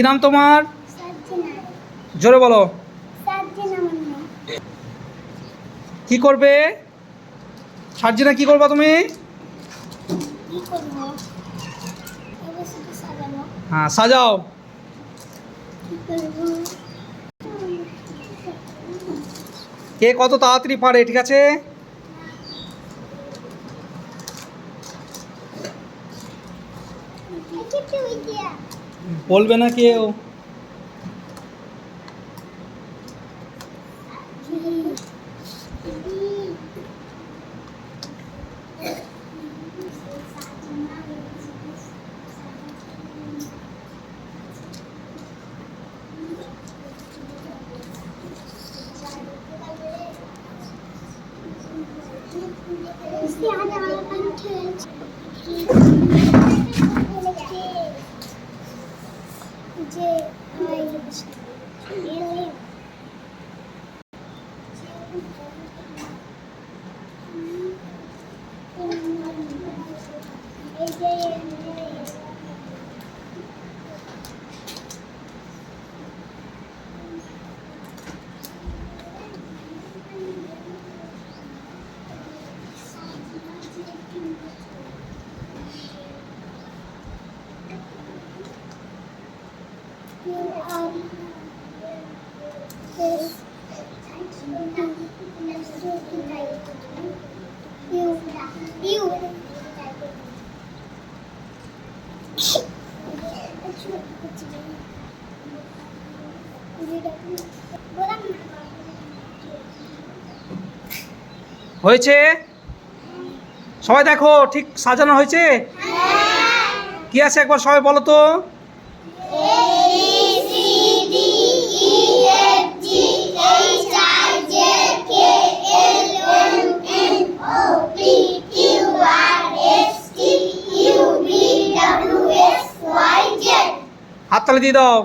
কি নাম তোমার? জোরে বলো। কি করবে? সার্জিনা কি করবা তুমি? হ্যাঁ সাজাও। কে কত তাড়াতাড়ি পারে ঠিক আছে? বলবে না কেউ Thank you. যে আই এল হয়েছে? সবাই দেখো ঠিক সাজানো হয়েছে? কি আছে একবার সবাই বলো তো? হাততালি দিয়ে দাও